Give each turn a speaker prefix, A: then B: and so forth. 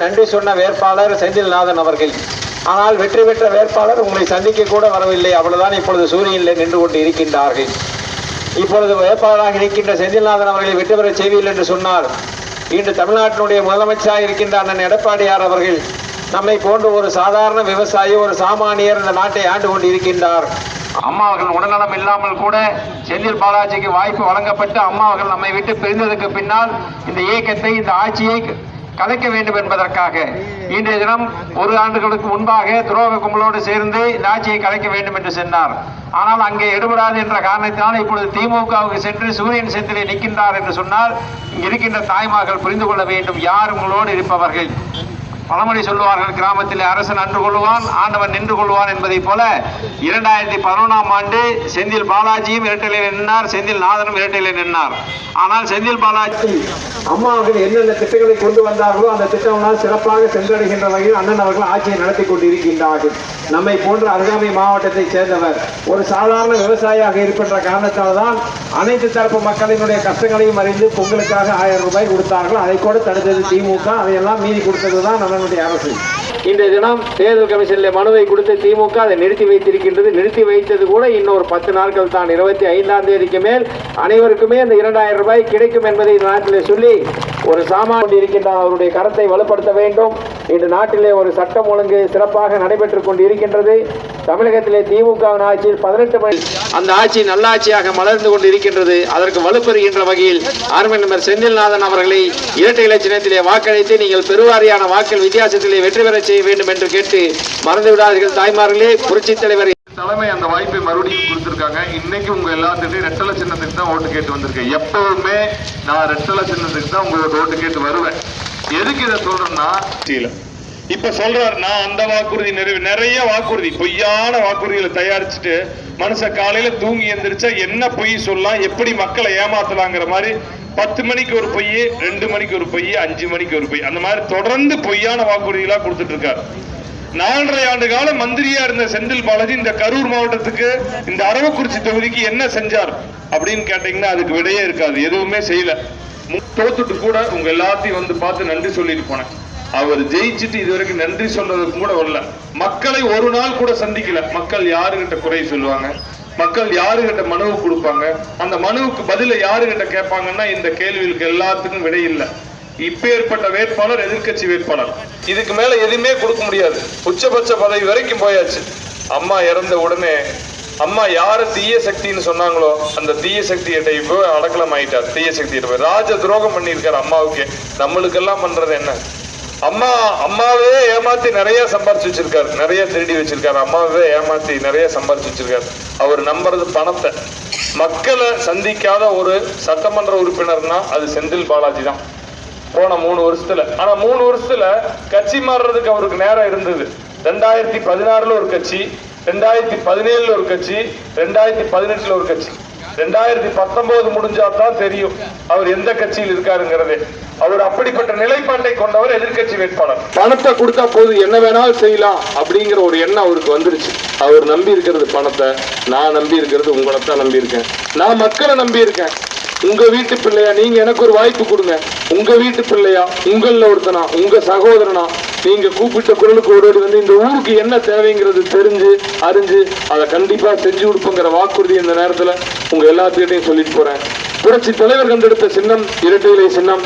A: நன்றி சொன்ன வேட்பாளர் செந்தில்நாதன் அவர்கள். ஆனால் வெற்றி பெற்ற வேட்பாளர் உங்களை சந்திக்க கூட வரவில்லை. அவ்வளவுதான் இப்பொழுது சூரியனில் நின்று கொண்டு இருக்கின்றார்கள். இப்பொழுது வேட்பாளராக இருக்கின்ற செந்தில்நாதன் அவர்களை வெற்றி பெறச் செய்வீர்கள் என்று சொன்னார். இன்று தமிழ்நாட்டினுடைய முதலமைச்சராக இருக்கின்ற அண்ணன் எடப்பாடியார் அவர்கள் நம்மை போன்ற ஒரு சாதாரண விவசாயி ஒரு சாமானியர் இந்த நாட்டை ஆண்டு கொண்டு இருக்கின்றார் அம்மா அவர்கள் உடல்நலம் இல்லாமல் கூட செந்தில் பாலாஜிக்கு வாய்ப்பு வழங்கப்பட்டு அம்மா அவர்கள் நம்மை விட்டு பிரிந்ததுக்கு பின்னால் இந்த இயக்கத்தை இந்த ஆட்சியை கலைக்க வேண்டும் என்பதற்காக. இன்றைய தினம் ஒரு ஆண்டுகளுக்கு முன்பாக துரோக கும்பலோடு சேர்ந்து நாச்சியை ஆட்சியை கலைக்க வேண்டும் என்று சொன்னார். ஆனால் அங்கே எடுபடாது என்ற காரணத்தினால் இப்பொழுது திமுகவுக்கு சென்று சூரியன் செந்திலே நிற்கின்றார் என்று சொன்னால் இருக்கின்ற தாய்மார்கள் புரிந்து கொள்ள வேண்டும். யார் உங்களோடு இருப்பவர்கள்? பழமொழி சொல்லுவார்கள் கிராமத்தில் அரசன் அன்று கொள்வான் ஆண்டவன் நின்று கொள்வான் என்பதைப் போல இரண்டாயிரத்தி பதினொன்றாம் ஆண்டு செந்தில் பாலாஜியும் இரட்டையிலே நின்றார் செந்தில் நாதனும் இரட்டையிலே நின்றார் ஆனால் செந்தில் பாலாஜி அம்மா அவர்கள் என்னென்ன திட்டங்களை கொண்டு வந்தார்களோ அந்த திட்டம்லாம் சிறப்பாக சென்றடைகின்ற வகையில் அண்ணன் அவர்கள் ஆட்சியை நடத்தி கொண்டிருக்கின்றார்கள். நம்மை போன்ற அருகாமை மாவட்டத்தைச் சேர்ந்தவர் ஒரு சாதாரண விவசாயியாக இருக்கின்ற காரணத்தால் தான் அனைத்து தரப்பு மக்களினுடைய கஷ்டங்களையும் அறிந்து பொங்கலுக்காக ஆயிரம் ரூபாய் கொடுத்தார்கள். அதை கூட தடுத்தது திமுக அதையெல்லாம் மீறி கொடுத்தது தான் நம்மளுடைய அரசு இன்றைய தினம் தேர்தல் கமிஷனில் மனுவை கொடுத்து திமுக அதை நிறுத்தி வைத்திருக்கின்றது. நிறுத்தி வைத்தது கூட இன்னொரு பத்து நாட்கள் தான். இருபத்தி ஐந்தாம் தேதிக்கு மேல் அனைவருக்குமே அந்த இரண்டாயிரம் ரூபாய் கிடைக்கும் என்பதை இந்த நாட்டில் சொல்லி ஒரு சாமான் இருக்கின்ற அவருடைய கரத்தை வலுப்படுத்த வேண்டும். இன்று நாட்டிலே ஒரு சட்டம் ஒழுங்கு சிறப்பாக நடைபெற்றுக் கொண்டு இருக்கின்றது தமிழகத்திலே திமுக வின் ஆட்சியில் பதினெட்டு மணி அந்த ஆட்சி நல்லாட்சியாக மலர்ந்து கொண்டு இருக்கின்றது அதற்கு வலுப்பெறுகின்ற வகையில் ஆர்மி செந்தில்நாதன் அவர்களை இரட்டை இலச்சினத்திலே வாக்களித்து நீங்கள் பெருவாரியான வாக்கள் வித்தியாசத்திலே வெற்றி பெறச் செய்ய வேண்டும் என்று கேட்டு மறந்து விடாதீர்கள். தாய்மார்களே புரட்சித் தலைவர்.
B: தலைமை அந்த வாய்ப்பை மறுபடியும் கொடுத்திருக்காங்க. இன்னைக்கு உங்க எல்லாத்துட்டையும் ரெட்டலை சின்னத்துக்கு தான் ஓட்டு கேட்டு வந்திருக்கேன். எப்பவுமே நான் ரெட்டலை சின்னத்துக்கு தான் உங்களோட ஓட்டு கேட்டு வருவேன். எதுக்கு இதை சொல்றேன்னா?
C: இப்ப சொல்றாரு நான் அந்த வாக்குறுதி நிறைவு நிறைய வாக்குறுதி பொய்யான வாக்குறுதிகளை தயாரிச்சுட்டு மனுஷ காலையில தூங்கி எந்திரிச்சா என்ன பொய் சொல்லலாம் எப்படி மக்களை ஏமாத்தலாங்கிற மாதிரி பத்து மணிக்கு ஒரு பொய் ரெண்டு மணிக்கு ஒரு பொய் அஞ்சு மணிக்கு ஒரு பொய் அந்த மாதிரி தொடர்ந்து பொய்யான வாக்குறுதிகளா கொடுத்துட்டு இருக்காரு. நாலரை ஆண்டு காலம் மந்திரியா இருந்த செந்தில் பாலாஜி இந்த கரூர் மாவட்டத்துக்கு இந்த அரவக்குறிச்சி தொகுதிக்கு என்ன செஞ்சார் அப்படின்னு கேட்டீங்கன்னா அதுக்கு விடையே இருக்காது எதுவுமே செய்யல. தோத்துட்டு கூட உங்க எல்லாத்தையும் வந்து பார்த்து நன்றி சொல்லிட்டு போனேன். அவர் ஜெயிச்சுட்டு இதுவரைக்கும் நன்றி சொல்றதுக்கு கூட வரல. மக்களை ஒரு நாள் கூட சந்திக்கல. மக்கள் யாருகிட்ட குறை சொல்லுவாங்க? மக்கள் யாருகிட்ட மனுவு கொடுப்பாங்க? அந்த மனுவுக்கு பதில யாருகிட்ட கேட்பாங்கன்னா இந்த கேள்விகளுக்கு எல்லாத்துக்கும் விடை இல்லை. இப்பேற்பட்ட வேட்பாளர் எதிர்க்கட்சி வேட்பாளர். இதுக்கு மேல எதுவுமே கொடுக்க முடியாது. உச்சபட்ச பதவி வரைக்கும் போயாச்சு. அம்மா இறந்த உடனே அம்மா யாரு தீய சக்தின்னு சொன்னாங்களோ அந்த தீய சக்தியிட்ட இப்போ அடக்கலம் ஆயிட்டார் தீய சக்தியிட்ட போய் ராஜ துரோகம் பண்ணியிருக்காரு அம்மாவுக்கு. நம்மளுக்கெல்லாம் பண்றது என்ன? அம்மா அம்மாவே ஏமாத்தி நிறைய சம்பாரிச்சு வச்சிருக்காரு. நிறைய திருடி வச்சிருக்காரு. அம்மாவே ஏமாத்தி நிறைய சம்பாரிச்சு வச்சிருக்காரு. அவர் நம்புறது பணத்தை. மக்களை சந்திக்காத ஒரு சட்டமன்ற உறுப்பினர்னா அது செந்தில் பாலாஜி தான். போன மூணு வருஷத்துல. ஆனா மூணு வருஷத்துல கட்சி மாறுறதுக்கு அவருக்கு நேரம் இருந்தது. ரெண்டாயிரத்தி பதினாறுல ஒரு கட்சி ரெண்டாயிரத்தி பதினேழுல ஒரு கட்சி ரெண்டாயிரத்தி பதினெட்டுல ஒரு கட்சி. ரெண்டாயிரத்தி பத்தொன்பது முடிஞ்சா தான் தெரியும் அவர் எந்த கட்சியில் இருக்காருங்கிறதே. அவர் அப்படிப்பட்ட நிலைப்பாட்டை கொண்டவர் எதிர்க்கட்சி வேட்பாளர். பணத்தை கொடுத்தா போதும் என்ன வேணாலும் செய்யலாம் அப்படிங்கிற ஒரு எண்ணம் அவருக்கு வந்துருச்சு. அவர் நம்பி இருக்கிறது பணத்தை நான் நம்பி இருக்கிறது உங்களை தான் நம்பி இருக்கேன். நான் மக்களை நம்பி இருக்கேன். உங்க வீட்டு பிள்ளையா நீங்க எனக்கு ஒரு வாய்ப்பு கொடுங்க. உங்க வீட்டு பிள்ளையா உங்கள ஒருத்தனா உங்க சகோதரனா நீங்க கூப்பிட்ட குரலுக்கு ஓடோடி வந்து இந்த ஊருக்கு என்ன தேவைங்கிறது தெரிஞ்சு அறிஞ்சு அதை கண்டிப்பா செஞ்சு கொடுப்போங்கிற வாக்குறுதி இந்த நேரத்துல உங்க எல்லாத்துக்கிட்டையும் சொல்லிட்டு போறேன். புரட்சி தலைவர் கண்டெடுத்த சின்னம் இரட்டை இலை சின்னம்.